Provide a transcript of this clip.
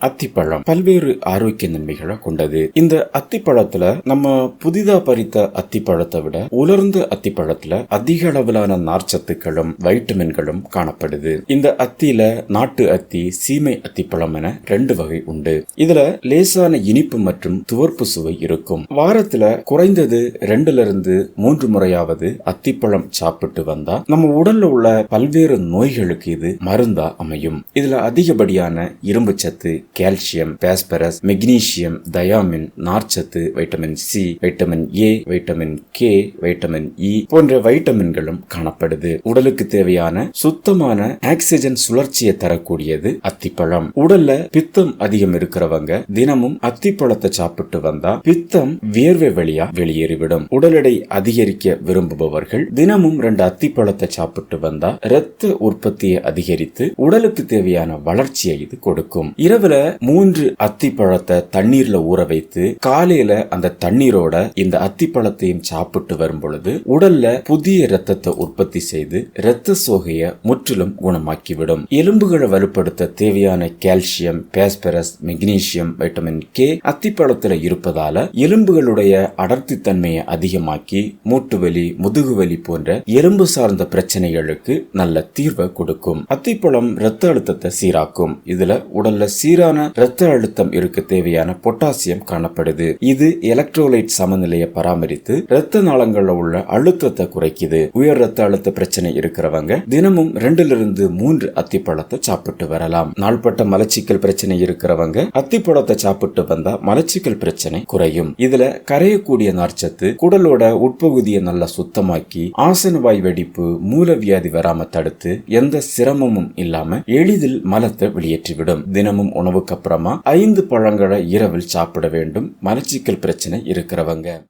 அத்திப்பழம் பல்வேறு ஆரோக்கிய நன்மைகளை கொண்டது. இந்த அத்திப்பழத்துல நம்ம புதிதா பறித்த அத்திப்பழத்தை விட உலர்ந்த அத்திப்பழத்துல அதிக அளவிலான நார்ச்சத்துக்களும் வைட்டமின்களும் காணப்படுது. இந்த அத்தியில நாட்டு அத்தி சீமை அத்திப்பழம் என ரெண்டு வகை உண்டு. இதுல லேசான இனிப்பு மற்றும் துவர்ப்பு சுவை இருக்கும். வாரத்துல குறைந்தது ரெண்டுல இருந்து மூன்று முறையாவது அத்திப்பழம் சாப்பிட்டு வந்தா நம்ம உடல்ல உள்ள பல்வேறு நோய்களுக்கு இது மருந்தா அமையும். இதுல அதிகப்படியான இரும்பு சத்து கால்சியம் பாஸ்பரஸ் மெக்னீசியம் தயாமின் நார்ச்சத்து vitamin C vitamin A vitamin K vitamin E போன்ற வைட்டமின்களும் காணப்படுது. உடலுக்கு தேவையான சுத்தமான ஆக்சிஜன் சுழற்சியை தரக்கூடியது அத்திப்பழம். உடல்ல பித்தம் அதிகம் இருக்கிறவங்க தினமும் அத்திப்பழத்தை சாப்பிட்டு வந்தா பித்தம் வியர்வை வழியா வெளியேறிவிடும். உடல் எடை அதிகரிக்க விரும்புபவர்கள் தினமும் ரெண்டு அத்திப்பழத்தை சாப்பிட்டு வந்தா இரத்த உற்பத்தியை அதிகரித்து உடலுக்கு தேவையான வளர்ச்சியை இது கொடுக்கும். இரவுல மூன்று அத்திப்பழத்தை தண்ணீர்ல ஊற வைத்து காலையில அந்த தண்ணீரோட இந்த அத்திப்பழத்தையும் சாப்பிட்டு வரும் பொழுது உடல்ல புதிய ரத்தத்தை உற்பத்தி செய்து இரத்த சோகையை முற்றிலும் குணமாக்கிவிடும். எலும்புகளை வலுப்படுத்த தேவையான calcium phosphorus magnesium vitamin K அத்திப்பழத்துல இருப்பதால எலும்புகளுடைய அடர்த்தி தன்மையை அதிகமாக்கி மூட்டு வலி முதுகு வலி போன்ற எலும்பு சார்ந்த பிரச்சனைகளுக்கு நல்ல தீர்வை கொடுக்கும். அத்திப்பழம் இரத்த அழுத்தத்தை சீராக்கும். இதுல உடல்ல சீரான இரத்த அழுத்தம் இருக்க தேவையான பொட்டாசியம் காணப்படுது. இது எலக்ட்ரோலைட் சமநிலையை பராமரித்து இரத்த நாளங்கள்ல உள்ள அழுத்தத்தை குறைக்குது. உயர் இரத்த அழுத்த பிரச்சனை இருக்கிறவங்க தினமும் ரெண்டுல இருந்து மூன்று அத்திப்பழத்தை சாப்பிட்டு வரலாம். நாள்பட்ட மலச்சிக்கல் பிரச்சனை இருக்கிறவங்க அத்திப்பழத்தை சாப்பிட்டு வந்தா மலச்சிக்கல் பிரச்சனை குறையும். இதுல கரையக்கூடிய நார்ச்சத்து குடலோட உட்பகுதியை நல்லா சுத்தமாக்கி ஆசனவாய் வெடிப்பு மூலவியாதி வராம தடுத்து எந்த சிரமமும் இல்லாம எளிதில் மலத்தை வெளியேற்றிவிடும். தினமும் உணவுக்கு அப்புறமா ஐந்து பழங்களை இரவில் சாப்பிட வேண்டும். மலச்சிக்கல் பிரச்சனை இருக்கிறவங்க.